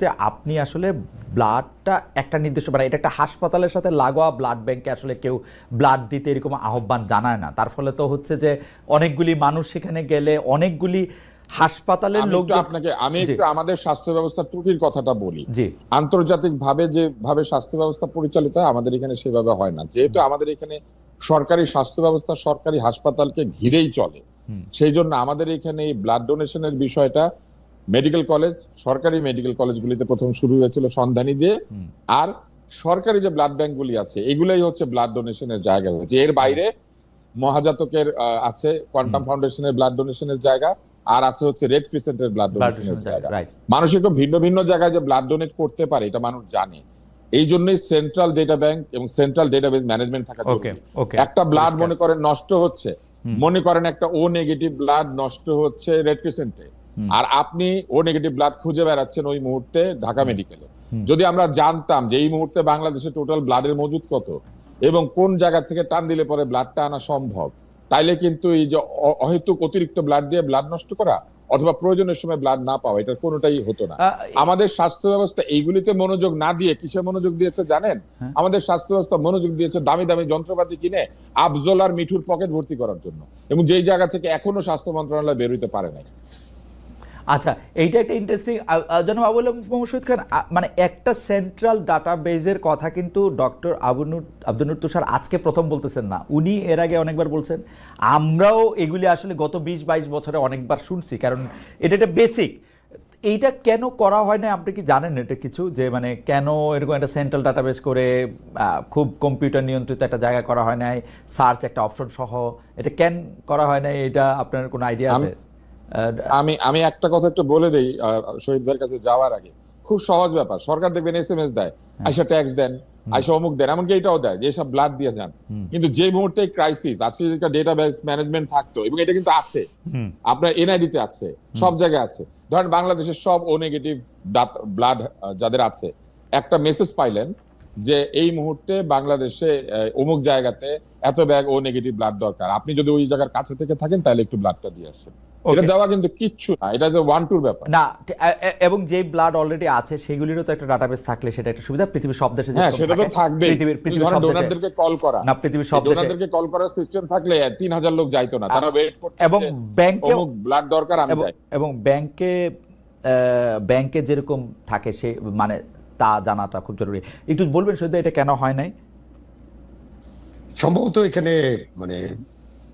যে আপনি আসলে ব্লাডটা একটা নির্দিষ্ট মানে এটা একটা হাসপাতালের সাথে লাগোয়া ব্লাড ব্যাংকে আসলে কেউ ব্লাড দিতে এরকম আহ্বান জানায় না। তার ফলে তো হচ্ছে যে অনেকগুলি মানুষ সেখানে গেলে অনেকগুলি হাসপাতালের লোক আপনাকে আমি একটু আমাদের স্বাস্থ্য ব্যবস্থা ত্রুটির কথাটা বলি। জি। আন্তর্জাতিক ভাবে যে ভাবে স্বাস্থ্য ব্যবস্থা পরিচালিত হয় আমাদের এখানে সেভাবে হয় না। যেহেতু আমাদের এখানে সরকারি স্বাস্থ্য ব্যবস্থা সরকারি হাসপাতালকে ঘিরেই চলে। সেই জন্য আমাদের এখানে এই ব্লাড ডোনেশনের বিষয়টা মেডিকেল কলেজ সরকারি মেডিকেল কলেজগুলিতে প্রথম শুরু হয়েছিল সন্ধানী দিয়ে। আর সরকারি যে ব্লাড ব্যাংকগুলি আছে এগুলাই হচ্ছে ব্লাড ডোনেশনের জায়গা হয়েছে। এর বাইরে মহাজাতকের আছে কোয়ান্টাম ফাউন্ডেশনের ব্লাড ডোনেশনের জায়গা আর আছে হচ্ছে রেড ক্রিসেন্টের ব্লাড ডোনেশনের জায়গা। মানুষই তো ভিন্ন ভিন্ন জায়গায় যে ব্লাড ডোনেট করতে পারে এটা মানুষ জানে। এই জন্যই সেন্ট্রাল ডেটা ব্যাংক এবং সেন্ট্রাল ডেটাবেস ম্যানেজমেন্ট থাকা একটা ব্লাড মনে করেন নষ্ট হচ্ছে মনে করেন একটা ও নেগেটিভ ব্লাড নষ্ট হচ্ছে রেড ক্রিসেন্টে। আর আপনি ও নেগেটিভ ব্লাড খুঁজে বেড়াচ্ছেন ওই মুহূর্তে ঢাকা মেডিকেলে যদি আমরা জানতাম যে এই মুহূর্তে বাংলাদেশে টোটাল ব্লাডের মজুদ কত এবং কোন জায়গা থেকে টান দিলে পরে ব্লাডটা আনা সম্ভব তাইলে কিন্তু এই যে অহেতুক অতিরিক্ত ব্লাড দিয়ে ব্লাড নষ্ট করা অথবা প্রয়োজনের সময় ব্লাড না পাওয়া এটার কোনোটাই হতো না। আমাদের স্বাস্থ্য ব্যবস্থা এইগুলিতে মনোযোগ না দিয়ে কিসে মনোযোগ দিয়েছে জানেন? হ্যাঁ। আমাদের স্বাস্থ্য ব্যবস্থা মনোযোগ দিয়েছে দামি দামি যন্ত্রপাতি কিনে আফজল আর মিঠুর পকেট ভর্তি করার জন্য এবং যেই জায়গা থেকে এখনও স্বাস্থ্য মন্ত্রণালয় বের হইতে পারে নাই। আচ্ছা এইটা একটা ইন্টারেস্টিং যেন আবুল মোহাম্মদ খান মানে একটা সেন্ট্রাল ডাটাবেজের কথা কিন্তু ডক্টর আবুনুর আব্দুনুর তুষার আজকে প্রথম বলতেছেন না। উনি এর আগে অনেকবার বলছেন। আমরাও এগুলি আসলে গত বিশ বাইশ বছরে অনেকবার শুনছি, কারণ এটা একটা বেসিক এইটা কেন করা হয় না আপনি কি জানেন এটা কিছু? যে মানে কেন এরকম একটা সেন্ট্রাল ডাটাবেস করে খুব কম্পিউটার নিয়ন্ত্রিত একটা জায়গা করা হয় নাই সার্চ একটা অপশন সহ, এটা কেন করা হয় না এটা আপনার কোনো আইডিয়া আছে? আমি- আমি একটা কথা একটু বলে দেই আহ, শহীদ ভাইয়ের কাছে যাওয়ার আগে। খুব সহজ ব্যাপার সরকার দেখবেন এস এম এস দেয় আইসা ট্যাক্স দেন আইসা অমুক দেন এমনকি এটাও দেয় যে এসব ব্লাড দিয়ে যান। কিন্তু যে মুহূর্তে ক্রাইসিস আজকে যদি একটা ডেটাবেস ম্যানেজমেন্ট থাকতো এবং এটা কিন্তু আছে আপনার এনআইডিতে আছে সব জায়গায় আছে। ধরেন বাংলাদেশের সব ও নেগেটিভ ব্লাড যাদের আছে একটা মেসেজ পাইলেন যে এই মুহূর্তে বাংলাদেশে অমুক জায়গাতে এত ব্যাগ ও নেগেটিভ ব্লাড দরকার। আপনি যদি ওই জায়গার কাছে থেকে থাকেন তাহলে একটু ব্লাডটা দিয়ে আসেন। এটা দেওয়া কিন্তু কিচ্ছু না এটা যে ওয়ান টুর ব্যাপার। না টি- এ- এ- এবং যে ব্লাড অলরেডি আছে সেগুলিরও তো একটা ডাটাবেস থাকলে সেটা একটা সুবিধা। পৃথিবীর সব দেশে হ্যাঁ সেটা তো থাকবে পৃথিবীর পৃথিবীর সব ডোনারদেরকে কল করা। না পৃথিবীর সব দেশে। ডোনারদেরকে কল করার সিস্টেম থাকলে তিন হাজার লোক যাইতো না তারা ওয়েট করতে এবং ব্যাংকে ব্লাড দরকার আমি এবং যাই। এবং ব্যাংকে ব্যাংকে যেরকম থাকে সে মানে তা জানাটা খুব জরুরি। একটু বলবেন শুধু এটা কেন হয় নাই? সম্ভবত এখানে মানে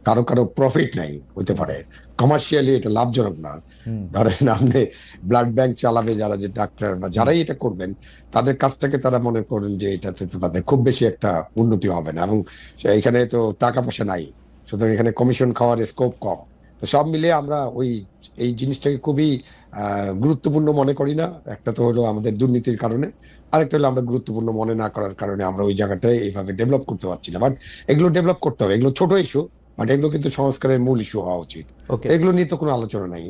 কারও কারও প্রফিট নাই হতে পারে। কমার্শিয়ালি এটা লাভজনক না। ধরেন আপনি ব্লাড ব্যাংক চালাবে যারা যে ডাক্তার বা যারাই এটা করবেন তাদের কাজটাকে তারা মনে করেন যে এটাতে তো তাদের খুব বেশি একটা উন্নতি হবে না এবং এখানে তো টাকা পয়সা নাই। সুতরাং এখানে কমিশন খাওয়ার স্কোপ কম। তো সব মিলিয়ে আমরা ওই এই জিনিসটাকে খুবই আহ, গুরুত্বপূর্ণ মনে করি না। একটা তো হলো আমাদের দুর্নীতির কারণে আরেকটা হলো আমরা গুরুত্বপূর্ণ মনে না করার কারণে আমরা ওই জায়গাটায় এইভাবে ডেভেলপ করতে পারছি না। বাট এগুলো ডেভেলপ করতে হবে। এগুলো ছোট ইস্যু বাট এগুলো কিন্তু সংস্কারের মূল ইস্যু হওয়া উচিত। এগুলো নিয়ে তো কোনো আলোচনা নাই।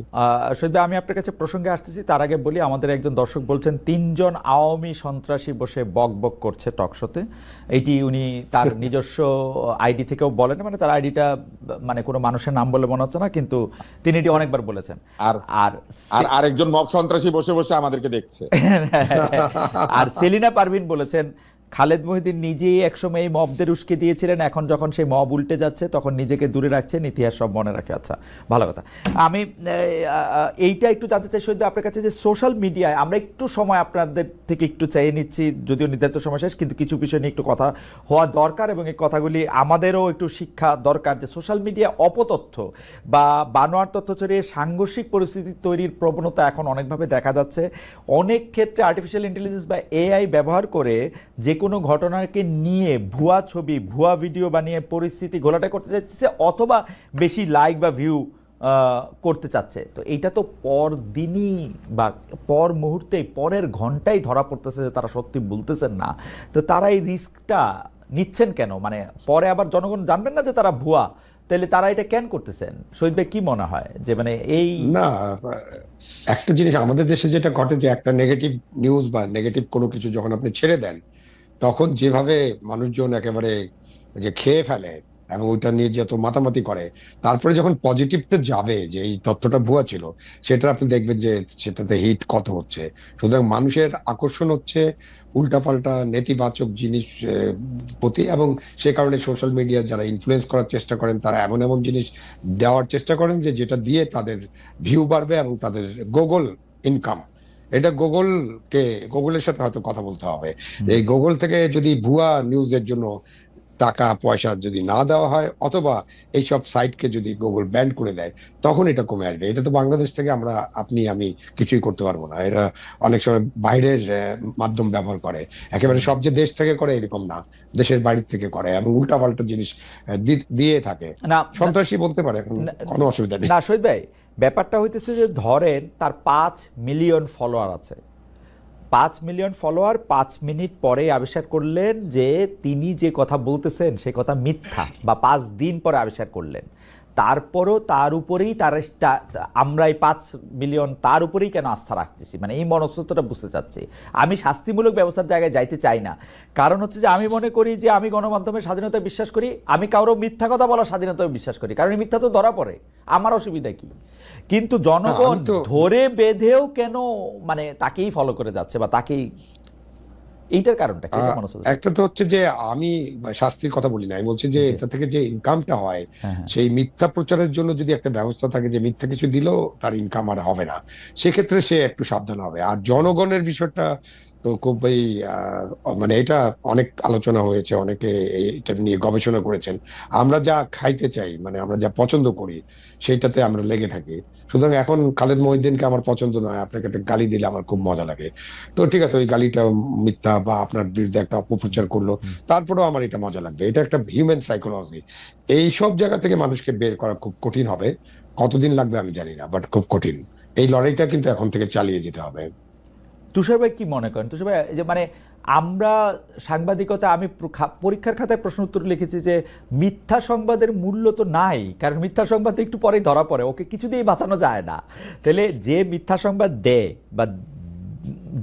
শহীদ আমি আপনার কাছে প্রসঙ্গে আসতেছি। তার আগে বলি আমাদের একজন দর্শক বলছেন তিনজন আওয়ামী সন্ত্রাসী বসে বক বক করছে টকশোতে। এইটি উনি তার নিজস্ব আইডি থেকেও বলেন মানে তার আইডিটা মানে কোনো মানুষের নাম বলে মনে হচ্ছে না কিন্তু তিনি এটি অনেকবার বলেছেন। আর আর আর আরেকজন মব সন্ত্রাসী বসে বসে আমাদেরকে দেখছে। আর সেলিনা পারভিন বলেছেন খালেদ মহিদিন নিজেই একসময় এই মবদের উস্কে দিয়েছিলেন, এখন যখন সেই মব উল্টে যাচ্ছে, তখন নিজেকে দূরে রাখছেন, ইতিহাস সব মনে রাখে। আচ্ছা ভালো কথা। আমি এইটা একটু জানতে চাই সৈয়দ আপনার কাছে যে সোশ্যাল মিডিয়ায় আমরা একটু সময় আপনাদের থেকে একটু চাইয়ে নিচ্ছি, যদিও নির্ধারিত সময় শেষ, কিন্তু কিছু বিষয় নিয়ে একটু কথা হওয়া দরকার এবং এই কথাগুলি আমাদেরও একটু শিক্ষা দরকার যে সোশ্যাল মিডিয়া অপতথ্য বা বানোয়ার তথ্য ছড়িয়ে সাংঘর্ষিক পরিস্থিতি তৈরির প্রবণতা এখন অনেকভাবে দেখা যাচ্ছে। অনেক ক্ষেত্রে আর্টিফিশিয়াল ইন্টেলিজেন্স বা এআই ব্যবহার করে যে কোনো ঘটনাকে নিয়ে ভুয়া ছবি, ভুয়া ভিডিও বানিয়ে পরিস্থিতি ঘোলাটে করতে চাইছে অথবা বেশি লাইক বা ভিউ করতে চাচ্ছে। তো এইটা তো পর দিনই বা পর মুহূর্তেই, পরের ঘন্টাই ধরা পড়তেছে যে তারা সত্যি বলতেছেন না। তো তারা এই রিস্কটা নিচ্ছেন কেন? মানে পরে আবার জনগণ জানবেন না যে তারা ভুয়া। তাহলে তারা এটা কেন করতেছেন? শহীদ ভাই, কি মনে হয়? যে মানে এই না, একটা জিনিস আমাদের দেশে যেটা ঘটে যে একটা নেগেটিভ নিউজ বা নেগেটিভ কোনো কিছু যখন আপনি ছেড়ে দেন তখন যেভাবে মানুষজন একেবারে যে খেয়ে ফেলে এবং ওইটা নিয়ে যত মাতামাতি করে, তারপরে যখন পজিটিভটা যাবে যে এই তথ্যটা ভুয়া ছিল, সেটা আপনি দেখবেন যে সেটাতে হিট কত হচ্ছে। সুতরাং মানুষের আকর্ষণ হচ্ছে উল্টাপাল্টা নেতিবাচক জিনিস প্রতি এবং সে কারণে সোশ্যাল মিডিয়া যারা ইনফ্লুয়েন্স করার চেষ্টা করেন, তারা এমন এমন জিনিস দেওয়ার চেষ্টা করেন যে যেটা দিয়ে তাদের ভিউ বাড়বে এবং তাদের গুগল ইনকাম এটা গুগলকে গুগলের সাথে হয়তো কথা বলতে হবে। এই গুগল থেকে যদি ভুয়া নিউজের জন্য টাকা পয়সা যদি না দেওয়া হয় অথবা এইসব সাইটকে যদি গুগল ব্যান করে দেয় তখন এটা কমে আসবে। এটা তো বাংলাদেশ থেকে আমরা আপনি আমি কিছুই করতে পারব না। এরা অনেক সময় বাইরের মাধ্যম ব্যবহার করে। একেবারে সব যে দেশ থেকে করে এরকম না। দেশের বাইরে থেকে করে এবং উল্টাপাল্টা জিনিস দিয়ে থাকে। সন্ত্রাসী বলতে পারে কোনো অসুবিধা নেই। না শহীদ ভাই ব্যাপারটা হইতেছে যে ধরেন তার পাঁচ মিলিয়ন ফলোয়ার আছে। পাঁচ মিলিয়ন ফলোয়ার পাঁচ মিনিট পরে আবিষ্কার করলেন যে তিনি যে কথা বলতেছেন সে কথা মিথ্যা বা পাঁচ দিন পরে আবিষ্কার করলেন। তারপরও তার উপরেই তার আমরা এই পাঁচ মিলিয়ন তার উপরেই কেন আস্থা রাখতেছি? মানে এই মনস্তত্বটা বুঝতে চাচ্ছি। আমি শাস্তিমূলক ব্যবস্থার জায়গায় যাইতে চাই না। কারণ হচ্ছে যে আমি মনে করি যে আমি গণমাধ্যমের স্বাধীনতায় বিশ্বাস করি আমি কারও মিথ্যা কথা বলার স্বাধীনতায় বিশ্বাস করি। কারণ মিথ্যা তো ধরা পড়ে। আমার অসুবিধা কি? কিন্তু জনগণ ধরে বেঁধেও কেন মানে তাকেই ফলো করে যাচ্ছে বা তাকেই এইটার কারণটা কি? একটা তো হচ্ছে যে আমি শাস্তির কথা বলি না আমি বলছি যে এটা থেকে যে ইনকামটা হয় হ্যাঁ, হ্যাঁ। সেই মিথ্যা প্রচারের জন্য যদি একটা ব্যবস্থা থাকে যে মিথ্যা কিছু দিলেও তার ইনকাম আর হবে না। সেক্ষেত্রে সে একটু সাবধান হবে। আর জনগণের বিষয়টা তো খুবই মানে এটা অনেক আলোচনা হয়েছে অনেকে এটা নিয়ে গবেষণা করেছেন। আমরা যা খাইতে চাই মানে আমরা যা পছন্দ করি সেইটাতে আমরা লেগে থাকি। সুতরাং এখন খালেদ মহিউদ্দিনকে আমার পছন্দ নয়। আপনাকে একটা গালি দিলে আমার খুব মজা লাগে। তো ঠিক আছে, ওই গালিটা মিথ্যা বা আপনার বিরুদ্ধে একটা অপপ্রচার করল, তারপরেও আমার এটা মজা লাগবে। এটা একটা হিউম্যান সাইকোলজি এই সব জায়গা থেকে মানুষকে বের করা খুব কঠিন হবে। কতদিন লাগবে আমি জানি না বাট খুব কঠিন। এই লড়াইটা কিন্তু এখন থেকে চালিয়ে যেতে হবে। তুষার ভাই কি মনে করেন? তুষার ভাই যে মানে আমরা সাংবাদিকতা, আমি পরীক্ষার খাতায় প্রশ্ন উত্তর লিখেছি যে মিথ্যা সংবাদের মূল্য তো নাই, কারণ মিথ্যা সংবাদ তো একটু পরেই ধরা পড়ে, ওকে কিছুতেই বাঁচানো যায় না। তাহলে যে মিথ্যা সংবাদ দেয় বা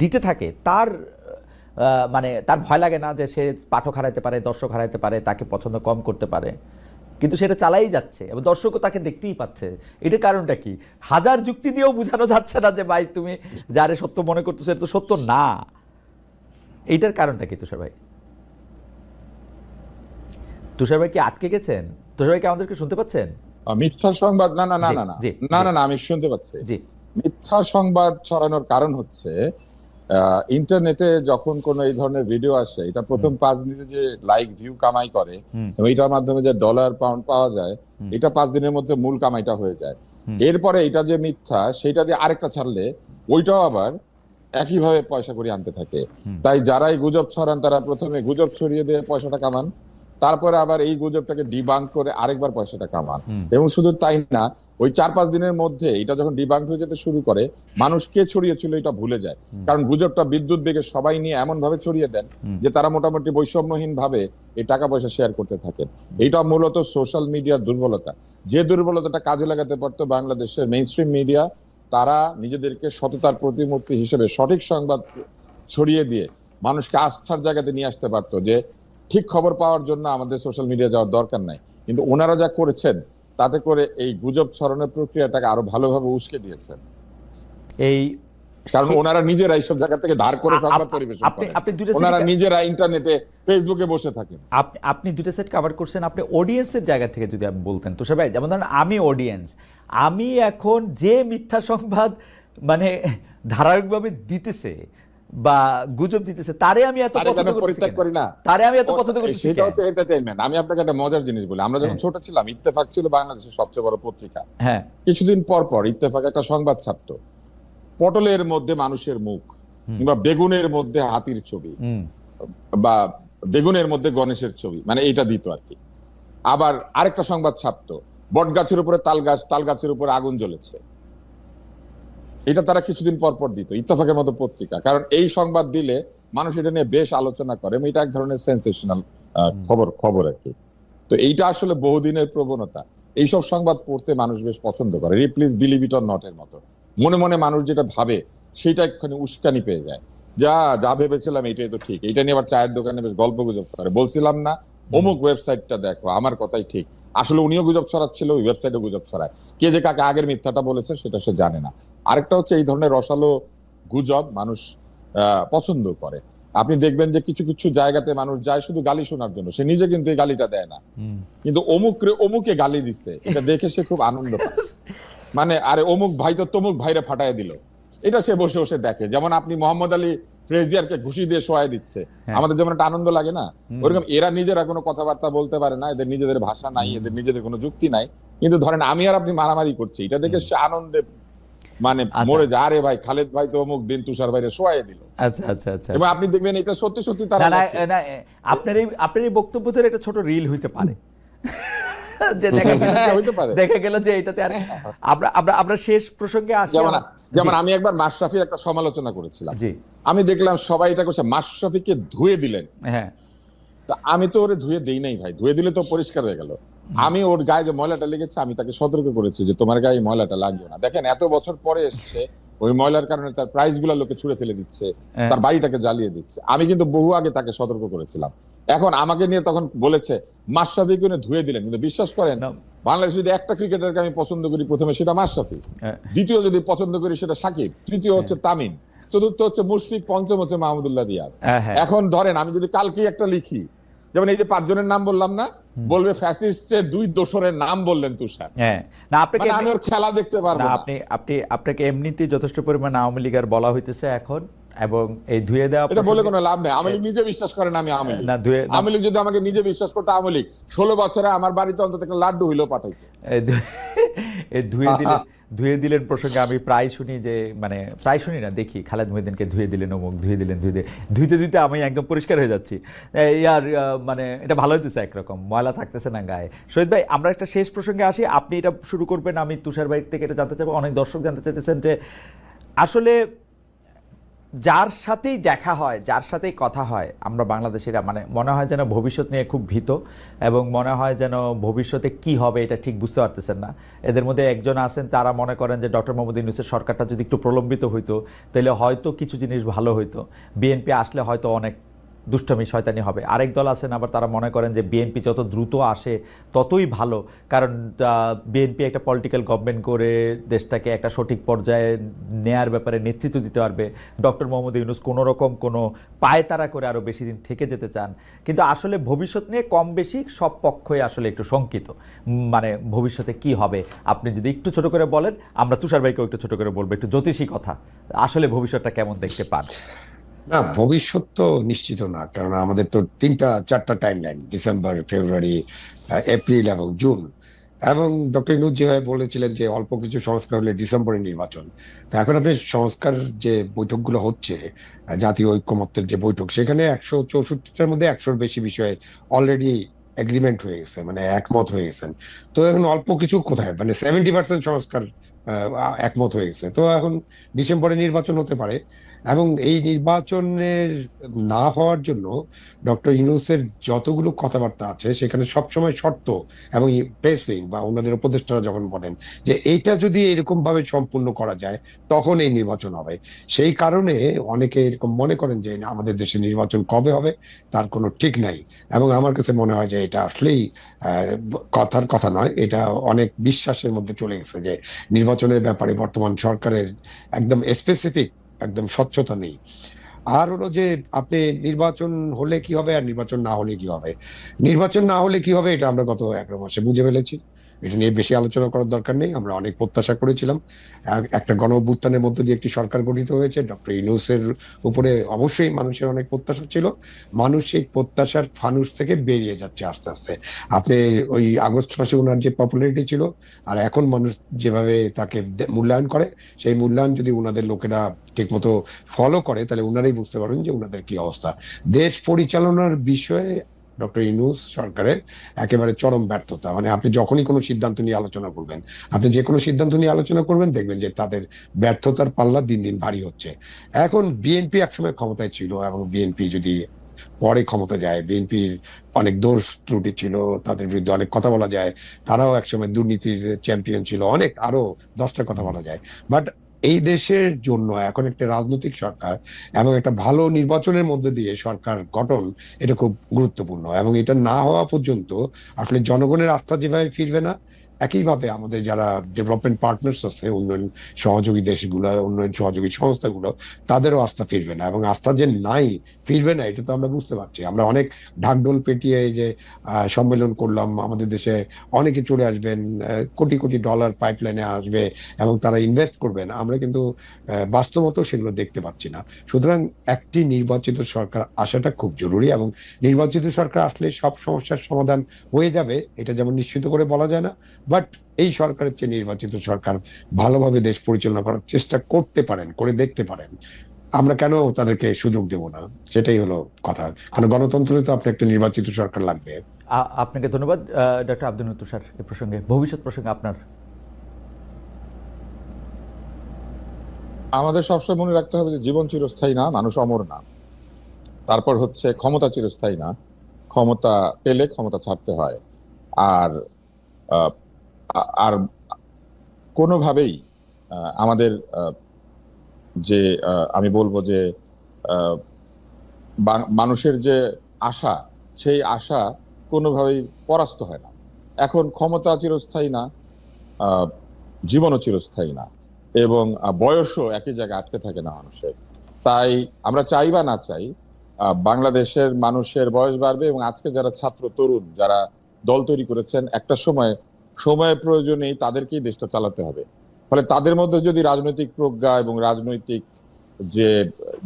দিতে থাকে, তার মানে তার ভয় লাগে না যে সে পাঠক হারাইতে পারে, দর্শক হারাইতে পারে, তাকে পছন্দ কম করতে পারে। কিন্তু সেটা চালাই যাচ্ছে, এবং দর্শকও তাকে দেখতেই পাচ্ছে। এটার কারণটা কি? হাজার যুক্তি দিয়েও বোঝানো যাচ্ছে না যে, ভাই তুমি যারে সত্য মনে করতেছো, এটা তো সত্য না। এইটার কারণটা কি তুষার ভাই? তুষার ভাই কি আটকে গেছেন? তুষার ভাই কি আমাদেরকে শুনতে পাচ্ছেন? মিথ্যা সংবাদ না না না না না। না না আমি শুনতে পাচ্ছি। জি। মিথ্যা সংবাদ ছড়ানোর কারণ হচ্ছে ইন্টারনেটে যখন কোন এই ধরনের ভিডিও আসে এটা প্রথম পাঁচ মিনিটে যে লাইক ভিউ কামাই করে। এবং এটার মাধ্যমে যে ডলার পাউন্ড পাওয়া যায় এটা পাঁচ দিনের মধ্যে মূল কামাইটা হয়ে যায়। এরপরে এটা যে মিথ্যা সেটা দিয়ে আরেকটা ছাড়লে ওইটাও আবার একইভাবে পয়সা করে আনতে থাকে। তাই যারাই গুজব ছড়ান তারা প্রথমে গুজব ছড়িয়ে দিয়ে পয়সাটা কামান। তারপরে আবার এই গুজবটাকে ডিবাঙ্ক করে আরেকবার পয়সাটা কামান। এবং শুধু তাই না ওই চার পাঁচ দিনের মধ্যে এটা যখন ডিবাঙ্ক হয়ে যেতে শুরু করে মানুষ কে ছড়িয়েছিল এটা ভুলে যায়। কারণ গুজবটা বিদ্যুৎ বেগে সবাই নিয়ে এমন ভাবে ছড়িয়ে দেন যে তারা মোটামুটি বৈষম্যহীন ভাবে এই টাকা পয়সা শেয়ার করতে থাকেন। এটা মূলত সোশ্যাল মিডিয়ার দুর্বলতা। যে দুর্বলতাটা কাজে লাগাতে পারতো বাংলাদেশের মেইন স্ট্রিম মিডিয়া তারা নিজেদেরকে সততার প্রতিমূর্তি হিসেবে সঠিক সংবাদ ছড়িয়ে দিয়ে মানুষকে আস্থার জায়গাতে নিয়ে আসতে পারতো যে ঠিক খবর পাওয়ার জন্য আমাদের সোশ্যাল মিডিয়া যাওয়ার দরকার নাই। কিন্তু ওনারা যা করেছেন তাতে করে এই গুজব ছড়ানোর প্রক্রিয়াটাকে আরও ভালোভাবে উস্কে দিয়েছেন। এই কারণ ওনারা নিজেরা এইসব জায়গা থেকে ধার করে সংবাদ পরিবেশন আপনি করেন। ওনারা নিজেরা ইন্টারনেটে ফেসবুকে বসে থাকেন। আপনি আপনি দুটো সেট কভার করছেন আপনি অডিয়েন্সের জায়গা থেকে যদি আপনি বলতেন। তো সবাই যেমন ধরেন আমি অডিয়েন্স আমি এখন যে মিথ্যা সংবাদ মানে ধারাবাহিকভাবে দিতেছে বা গুজব দিতেছে তারে আমি এত পরিত্যাগ করি না? তারে আমি এত পছন্দ করতেছি সেটা হচ্ছে এন্টারটেইনমেন্ট আমি আপনাকে একটা মজার জিনিস বলি। আমরা যখন হ্যাঁ। ছোট ছিলাম ইত্তেফাক ছিল বাংলাদেশের সবচেয়ে বড় পত্রিকা। হ্যাঁ। কিছুদিন পর পর ইত্তেফাক একটা সংবাদ ছাপতো। পটলের মধ্যে মানুষের মুখ। কিংবা বেগুনের মধ্যে হাতির ছবি বা বেগুনের মধ্যে গণেশের ছবি মানে এটা দিত আর কি। আবার আরেকটা সংবাদ ছাপতো। বট গাছের উপরে তাল গাছ তাল গাছের উপরে আগুন জ্বলেছে। এটা তারা কিছুদিন পর পর দিত ইত্তেফাকের মতো পত্রিকা। কারণ এই সংবাদ দিলে মানুষ এটা নিয়ে বেশ আলোচনা করে এটা এক ধরনের সেন্সেশনাল খবর খবর আর কি। তো এইটা আসলে বহুদিনের প্রবণতা। এইসব সংবাদ পড়তে মানুষ বেশ পছন্দ করে। Ripley's believe it or not এর মতো। মনে মনে মানুষ যেটা ভাবে সেটা একখানে উস্কানি পেয়ে যায়। যা যা ভেবেছিলাম এটাই তো ঠিক। এটা নিয়ে আবার চায়ের দোকানে বেশ গল্প গুজব করে। বলছিলাম না অমুক ওয়েবসাইটটা দেখো আমার কথাই ঠিক। আসলে উনিও গুজব ছড়াচ্ছিল ওই ওয়েবসাইটে গুজব ছড়ায়। কে যে কাকে আগের মিথ্যাটা বলেছে সেটা সে জানে না। আরেকটা হচ্ছে এই ধরনের রসালো গুজব মানুষ পছন্দ করে। আপনি দেখবেন যে কিছু কিছু জায়গাতে মানুষ যায় শুধু গালি শোনার জন্য। সে নিজে কিন্তু এই গালিটা দেয় না। কিন্তু অমুক রে অমুকে গালি দিচ্ছে এটা দেখে সে খুব আনন্দ পায়। মানে আরে অমুক ভাই তো তমুক ভাইরে ফাটায় দিল। এটা সে বসে বসে দেখে। যেমন আপনি মোহাম্মদ আলী ফ্রেজিয়ারকে ঘুষি দিয়ে শোয়াই দিচ্ছে। হ্যাঁ। আমাদের যেমন একটা আনন্দ লাগে না ওরকম এরা নিজেরা কোনো কথাবার্তা বলতে পারে না এদের নিজেদের ভাষা নাই এদের নিজেদের কোনো যুক্তি নাই। কিন্তু ধরেন আমি আর আপনি মারামারি করছি এটা দেখে সে আনন্দে মানে আচ্ছা। মরে যায় আরে ভাই খালেদ ভাই তো অমুক দিন তুষার ভাইরে শোয়াই দিল। আচ্ছা আচ্ছা আচ্ছা। এবং আপনি দেখবেন এটা সত্যি সত্যি তারা আপনার এই আপনার এই বক্তব্য ধরে একটা ছোট রিল হইতে পারে। যে দেখা গেল হ্যাঁ, যে- হইতে পারে। দেখা গেল যে এটাতে আর আমরা আমরা আমরা শেষ প্রসঙ্গে আসি যেমন যেমন আমি একবার মাশরাফির একটা সমালোচনা করেছিলাম। জি। আমি দেখলাম সবাই এটা করছে মাশরাফিকে ধুয়ে দিলেন। হ্যাঁ। তা আমি তো ওরে ধুয়ে দেই নাই ভাই ধুয়ে দিলে তো পরিষ্কার হয়ে গেল। আমি ওর গায়ে যে ময়লাটা লেগেছে আমি তাকে সতর্ক করেছি যে তোমার গায়ে ময়লাটা লাগবে না। দেখেন এত বছর পরে এসছে ওই ময়লার কারণে তার প্রাইসগুলা লোকে ছুড়ে ফেলে দিচ্ছে হ্যাঁ। তার বাড়িটাকে জ্বালিয়ে দিচ্ছে। আমি কিন্তু বহু আগে তাকে সতর্ক করেছিলাম। এখন আমাকে নিয়ে তখন বলেছে মাশরাফিকে উনি ধুয়ে দিলেন। কিন্তু বিশ্বাস করেন বাংলাদেশে যদি একটা ক্রিকেটারকে আমি পছন্দ করি প্রথমে সেটা মাশরাফি। হ্যাঁ, দ্বিতীয় যদি পছন্দ করি সেটা সাকিব। তৃতীয় হচ্ছে তামিম। চতুর্থ হচ্ছে মুশফিক পঞ্চম হচ্ছে মাহমুদুল্লাহ রিয়াদ হ্যাঁ, হ্যাঁ। এখন ধরেন আমি যদি কালকে একটা লিখি যেমন এই যে পাঁচজনের নাম বললাম না বলবে ফ্যাসিস্টের দুই দোসরের নাম বললেন তুষার। হ্যাঁ। না আপনাকে মানে আমি ওর খেলা দেখতে পারব আপনি আপনি আপনাকে এমনিতেই যথেষ্ট পরিমাণ আওয়ামী লীগের বলা হইতেছে এখন। এবং এই ধুয়ে দেওয়া এটা বলে কোনো লাভ নেই। আওয়ামী লীগ নিজে বিশ্বাস করেন আমি আওয়ামী না ধুয়ে আওয়ামী যদি আমাকে নিজে বিশ্বাস করতে আওয়ামী লীগ। ষোলো বছরে আমার বাড়িতে অন্তত একটা লাড্ডু হইলেও পাঠাইতো। এই ধুয়ে দিলেন ধুয়ে দিলেন প্রসঙ্গে আমি প্রায় শুনি যে মানে প্রায় শুনি না দেখি। খালেদ মহিদিনকে ধুয়ে দিলেন অমুক ধুয়ে দিলেন ধুয়ে দিলেন। ধুইতে ধুইতে আমি একদম পরিষ্কার হয়ে যাচ্ছি। আহ, মানে এটা ভালো হইতেছে একরকম। ময়লা থাকতেছে না গায়ে। শহীদ ভাই আমরা একটা শেষ প্রসঙ্গে আসি। আপনি এটা শুরু করবেন। আমি তুষার ভাই থেকে এটা জানতে চাইব। অনেক দর্শক জানতে চাইতেছেন যে আসলে যার সাথেই দেখা হয়, যার সাথেই কথা হয়, আমরা বাংলাদেশিরা মানে মনে হয় যেন ভবিষ্যৎ নিয়ে খুব ভীত এবং মনে হয় যেন ভবিষ্যতে কি হবে এটা ঠিক বুঝতে পারতেছেন না। এদের মধ্যে একজন আছেন, তারা মনে করেন যে ডক্টর মোহাম্মদ ইউনুসের সরকারটা যদি একটু প্রলম্বিত হইতো, তাহলে হয়তো কিছু জিনিস ভালো হইতো। বিএনপি আসলে হয়তো অনেক দুষ্টমি শয়তানি হবে। আরেক দল আছেন, আবার তারা মনে করেন যে বিএনপি যত দ্রুত আসে, ততই ভালো। কারণ বিএনপি একটা পলিটিক্যাল গভর্নমেন্ট করে দেশটাকে একটা সঠিক পর্যায়ে নেয়ার ব্যাপারে নেতৃত্ব দিতে পারবে। ডক্টর মোহাম্মদ ইউনুস কোনো রকম কোনো পায়ে তারা করে আরও বেশি দিন থেকে যেতে চান। কিন্তু আসলে ভবিষ্যৎ নিয়ে কম বেশি সব পক্ষই আসলে একটু শঙ্কিত। মানে ভবিষ্যতে কি হবে? আপনি যদি একটু ছোট করে বলেন, আমরা তুষার ভাইকেও একটু ছোট করে বলব, একটু জ্যোতিষী কথা। আসলে ভবিষ্যৎটা কেমন দেখতে পান? না, ভবিষ্যৎ তো নিশ্চিত না কারণ আমাদের তো তিনটা, চারটা time line December February April এবং জুন এবং ডক্টর ইনুজ যেভাবে বলেছিলেন যে অল্প কিছু সংস্কার হলে ডিসেম্বরে নির্বাচন। তো এখন আপনি সংস্কার যে বৈঠকগুলো হচ্ছে, জাতীয় ঐক্যমত্যের যে বৈঠক, সেখানে একশো চৌষট্টিটার মধ্যে একশোর বেশি বিষয়ে অলরেডি এগ্রিমেন্ট হয়ে গেছে মানে একমত হয়ে গেছেন। তো এখন অল্প কিছু কোথায়? মানে সেভেন্টি পার্সেন্ট সংস্কার একমত হয়ে গেছে। তো এখন ডিসেম্বরে নির্বাচন হতে পারে। এবং এই নির্বাচনের না হওয়ার জন্য ডক্টর ইউনুসের যতগুলো কথাবার্তা আছে, সেখানে সবসময় শর্ত এবং প্রেস উইং বা ওনাদের উপদেষ্টারা যখন বলেন যে এইটা যদি এরকম ভাবে সম্পূর্ণ করা যায়, তখন এই নির্বাচন হবে। সেই কারণে অনেকে এরকম মনে করেন যে আমাদের দেশে নির্বাচন কবে হবে? তার কোনো ঠিক নাই। এবং আমার কাছে মনে হয় যে এটা আসলেই কথার কথা নয়। এটা অনেক বিশ্বাসের মধ্যে চলে গেছে যে নির্বাচনের ব্যাপারে বর্তমান সরকারের একদম স্পেসিফিক একদম স্বচ্ছতা নেই। আর হলো যে আপনি নির্বাচন হলে কি হবে আর নির্বাচন না হলে কি হবে? নির্বাচন না হলে কি হবে এটা আমরা গত এক মাসে বুঝে ফেলেছি। এটা নিয়ে বেশি আলোচনা করার দরকার নেই। আমরা অনেক প্রত্যাশা করেছিলাম। এক- একটা গণ অভ্যুত্থানের মধ্য দিয়ে একটি সরকার গঠিত হয়েছে। ডক্টর ইউনুসের উপরে অবশ্যই মানুষের অনেক প্রত্যাশা ছিল। মানুষ সেই প্রত্যাশার ফানুস থেকে বেরিয়ে যাচ্ছে আস্তে আস্তে। আপনি ওই আগস্ট মাসে ওনার যে পপুলারিটি ছিল, আর এখন মানুষ যেভাবে তাকে মূল্যায়ন করে, সেই মূল্যায়ন যদি ওনাদের লোকেরা ঠিকমতো ফলো করে, তাহলে ওনারাই বুঝতে পারবেন যে ওনাদের কি অবস্থা। দেশ পরিচালনার বিষয়ে ডক্টর ইনুস সরকারের একেবারে চরম ব্যর্থতা। মানে আপনি যখনই কোনো সিদ্ধান্ত নিয়ে আলোচনা করবেন, আপনি যে কোনো সিদ্ধান্ত নিয়ে আলোচনা করবেন, দেখবেন যে তাদের ব্যর্থতার পাল্লা দিন দিন ভারী হচ্ছে। এখন বিএনপি একসময় ক্ষমতায় ছিল এবং বিএনপি যদি পরে ক্ষমতা যায়, বিএনপির অনেক দোষ ত্রুটি ছিল, তাদের বিরুদ্ধে অনেক কথা বলা যায়, তারাও একসময় দুর্নীতির চ্যাম্পিয়ন ছিল, অনেক আরও দশটা কথা বলা যায়। বাট এই দেশের জন্য এখন একটা রাজনৈতিক সরকার এবং একটা ভালো নির্বাচনের মধ্যে দিয়ে সরকার গঠন, এটা খুব গুরুত্বপূর্ণ এবং এটা না হওয়া পর্যন্ত আসলে জনগণের আস্থা যেভাবে ফিরবে না একইভাবে আমাদের যারা ডেভেলপমেন্ট পার্টনার্স আছে, উন্নয়ন সহযোগী দেশগুলো, উন্নয়ন সহযোগী সংস্থাগুলো, তাদেরও আস্থা ফিরবে না। এবং আস্থা যে নাই, ফিরবে না, এটা তো আমরা বুঝতে পারছি। আমরা অনেক ঢাকঢোল পেটিয়ে এই যে সম্মেলন করলাম, আমাদের দেশে অনেকে চলে আসবেন কোটি কোটি ডলার পাইপলাইনে আসবে এবং তারা ইনভেস্ট করবেন। আমরা কিন্তু বাস্তবত সেগুলো দেখতে পাচ্ছি না। সুতরাং একটি নির্বাচিত সরকার আসাটা খুব জরুরি এবং নির্বাচিত সরকার আসলে সব সমস্যার সমাধান হয়ে যাবে, এটা যেমন নিশ্চিত করে বলা যায় না। বাট এই সরকারের চেয়ে নির্বাচিত সরকার ভালোভাবে দেশ পরিচালনা করার চেষ্টা করতে পারেন করে দেখতে পারেন। আমরা কেন তাদেরকে সুযোগ দেব না? সেটাই হলো কথা। কারণ গণতন্ত্রে তো আপনার একটা নির্বাচিত সরকার লাগবে। আপনাকে ধন্যবাদ। ডক্টর আব্দুল তুষার এ প্রসঙ্গে ভবিষ্যৎ প্রসঙ্গে আপনার। আমাদের সবসময় মনে রাখতে হবে যে জীবন চিরস্থায়ী না মানুষ অমর না। তারপর হচ্ছে ক্ষমতা চিরস্থায়ী না। ক্ষমতা পেলে ক্ষমতা ছাড়তে হয়। আর আর কোনোভাবেই আমাদের যে আমি বলব যে মানুষের যে আশা, সেই আশা কোনোভাবেই পরাস্ত হয় না। এখন ক্ষমতা চিরস্থায়ী না জীবনও চিরস্থায়ী না, এবং বয়সও একই জায়গায় আটকে থাকে না মানুষের। তাই আমরা চাই বা না চাই বাংলাদেশের মানুষের বয়স বাড়বে এবং আজকে যারা ছাত্র, তরুণ, যারা দল তৈরি করেছেন, একটা সময় সময়ের প্রয়োজনে তাদেরকেই দেশটা চালাতে হবে। ফলে তাদের মধ্যে যদি রাজনৈতিক প্রজ্ঞা এবং রাজনৈতিক যে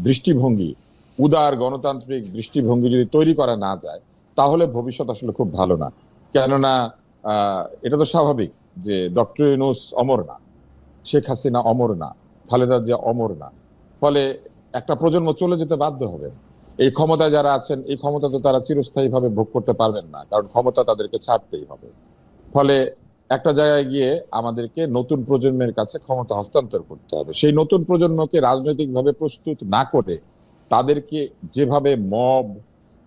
দৃষ্টিভঙ্গি, উদার গণতান্ত্রিক দৃষ্টিভঙ্গি যদি তৈরি করা না যায়, তাহলে ভবিষ্যৎ আসলে খুব ভালো না। কেননা এটা তো স্বাভাবিক যে ডক্টর ইউনুস অমর না, শেখ হাসিনা অমর না, খালেদা জিয়া অমর না। ফলে একটা প্রজন্ম চলে যেতে বাধ্য হবে। এই ক্ষমতায় যারা আছেন, এই ক্ষমতা তো তারা চিরস্থায়ী ভাবে ভোগ করতে পারবেন না, কারণ ক্ষমতা তাদেরকে ছাড়তেই হবে। ফলে একটা জায়গায় গিয়ে আমাদেরকে নতুন প্রজন্মের কাছে ক্ষমতা হস্তান্তর করতে হবে। সেই নতুন প্রজন্মকে রাজনৈতিকভাবে প্রস্তুত না করে তাদেরকে যেভাবে মব,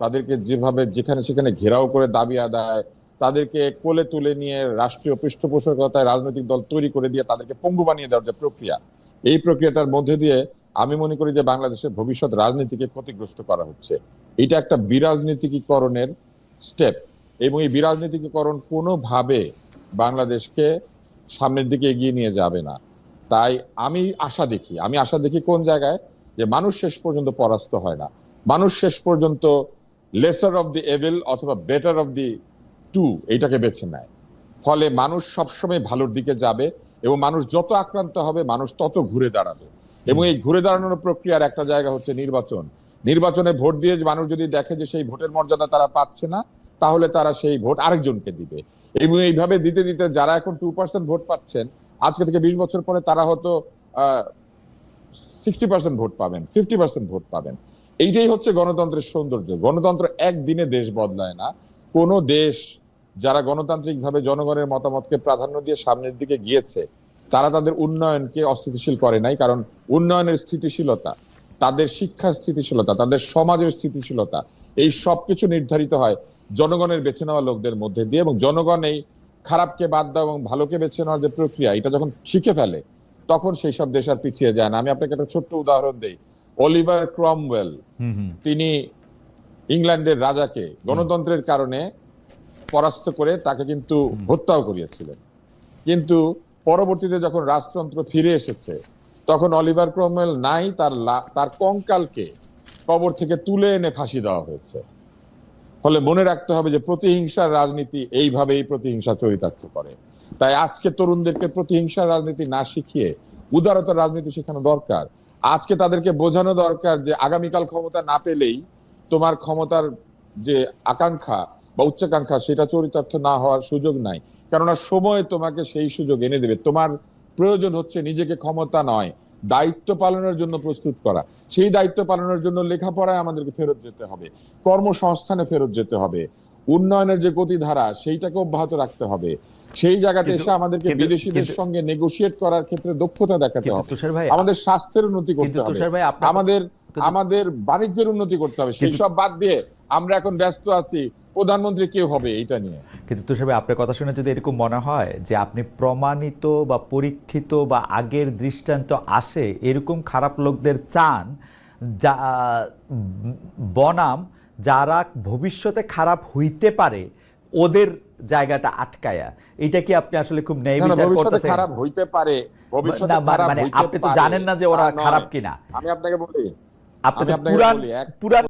তাদেরকে যেভাবে যেখানে সেখানে ঘেরাও করে দাবি আদায়, তাদেরকে কোলে তুলে নিয়ে রাষ্ট্রীয় পৃষ্ঠপোষকতায় রাজনৈতিক দল তৈরি করে দিয়ে তাদেরকে পঙ্গু বানিয়ে দেওয়ার যে প্রক্রিয়া, এই প্রক্রিয়াটার মধ্যে দিয়ে আমি মনে করি যে বাংলাদেশের ভবিষ্যৎ রাজনীতিকে ক্ষতিগ্রস্ত করা হচ্ছে। এটা একটা বিরাজনীতিকীকরণের স্টেপ এবং এই বিরাজনীতিকীকরণ কোনোভাবে বাংলাদেশকে সামনের দিকে এগিয়ে নিয়ে যাবে না। তাই আমি আশা দেখি, আমি আশা দেখি কোন জায়গায়? যে মানুষ শেষ পর্যন্ত পরাস্ত হয় না। মানুষ শেষ পর্যন্ত লেসার অফ দি এভেল অথবা বেটার অফ দি টু এইটাকে বেছে নেয়। ফলে মানুষ সবসময় ভালোর দিকে যাবে এবং মানুষ যত আক্রান্ত হবে, মানুষ তত ঘুরে দাঁড়াবে। এবং এই ঘুরে দাঁড়ানোর প্রক্রিয়ার একটা জায়গা হচ্ছে নির্বাচন। নির্বাচনে ভোট দিয়ে মানুষ যদি দেখে যে সেই ভোটের মর্যাদা তারা পাচ্ছে না তাহলে তারা সেই ভোট আরেকজনকে দিবে। এবং এইভাবে দিতে দিতে যারা এখন টু ভোট পাচ্ছেন, আজকে থেকে বিশ বছর পরে তারা হয়তো সিক্সটি পার্সেন্ট ভোট পাবেন ফিফটি পার্সেন্ট ভোট পাবেন। এইটাই হচ্ছে গণতন্ত্রের সৌন্দর্য। গণতন্ত্র একদিনে দেশ বদলায় না। কোন দেশ যারা গণতান্ত্রিক ভাবে জনগণের মতামতকে প্রাধান্য দিয়ে সামনের দিকে গিয়েছে, তারা তাদের উন্নয়নকে অস্থিতিশীল করে নাই। কারণ উন্নয়নের স্থিতিশীলতা, তাদের শিক্ষার স্থিতিশীলতা, তাদের সমাজের স্থিতিশীলতা, এই সবকিছু নির্ধারিত হয় জনগণের বেছে নেওয়া লোকদের মধ্যে দিয়ে এবং জনগণ এই খারাপকে বাদ দেওয়া এবং ভালোকে বেছে নেওয়ার যে প্রক্রিয়া এটা যখন শিখে ফেলে তখন সেই সব দেশ আর পিছিয়ে যায় না। আমি আপনাকে একটা ছোট্ট উদাহরণ দেই। অলিভার ক্রমওয়েল তিনি ইংল্যান্ডের রাজাকে গণতন্ত্রের কারণে পরাস্ত করে তাকে কিন্তু হত্যাও করিয়েছিলেন। কিন্তু পরবর্তীতে যখন রাজতন্ত্র ফিরে এসেছে তখন অলিভার ক্রমওয়েল নাই তার তার কঙ্কালকে কবর থেকে তুলে এনে ফাঁসি দেওয়া হয়েছে। ফলে মনে রাখতে হবে যে প্রতিহিংসার রাজনীতি এইভাবেই প্রতিহিংসা চরিতার্থ করে। তাই আজকে তরুণদেরকে প্রতিহিংসার রাজনীতি না শিখিয়ে উদারতার রাজনীতি শেখানো দরকার। আজকে তাদেরকে বোঝানো দরকার যে আগামীকাল ক্ষমতা না পেলেই তোমার ক্ষমতার যে আকাঙ্ক্ষা বা উচ্চাকাঙ্ক্ষা সেটা চরিতার্থ না হওয়ার সুযোগ নাই। কেননা সময় তোমাকে সেই সুযোগ এনে দেবে। তোমার প্রয়োজন হচ্ছে নিজেকে ক্ষমতা নয় দায়িত্ব পালনের জন্য প্রস্তুত করা। সেই দায়িত্ব পালনের জন্য লেখাপড়ায় আমাদেরকে ফেরত যেতে হবে। কর্মসংস্থানে ফেরত যেতে হবে। উন্নয়নের যে গতিধারা সেইটাকে অব্যাহত রাখতে হবে। সেই জায়গাতে এসে আমাদেরকে বিদেশিদের সঙ্গে নেগোশিয়েট করার ক্ষেত্রে দক্ষতা দেখাতে হবে। আমাদের স্বাস্থ্যের উন্নতি করতে হবে। আমাদের আমাদের বাণিজ্যের উন্নতি করতে হবে। সেই সব বাদ দিয়ে আমরা এখন ব্যস্ত আছি। প্রধানমন্ত্রী কেউ হবে এটা নিয়ে। কিন্তু তুষার আপনার কথা শুনে যদি এরকম মনে হয় যে আপনি প্রমাণিত বা পরীক্ষিত বা আগের দৃষ্টান্ত আসে এরকম খারাপ লোকদের চান যা বনাম যারা ভবিষ্যতে খারাপ হইতে পারে ওদের জায়গাটা আটকায়া এটা কি আপনি আসলে খুব ন্যায় বিচার করতেছেন? খারাপ হইতে পারে ভবিষ্যতে খারাপ মানে হইতে আপনি তো জানেন না যে ওরা খারাপ কিনা। আমি আপনাকে বলি আপনি পুরান পুরান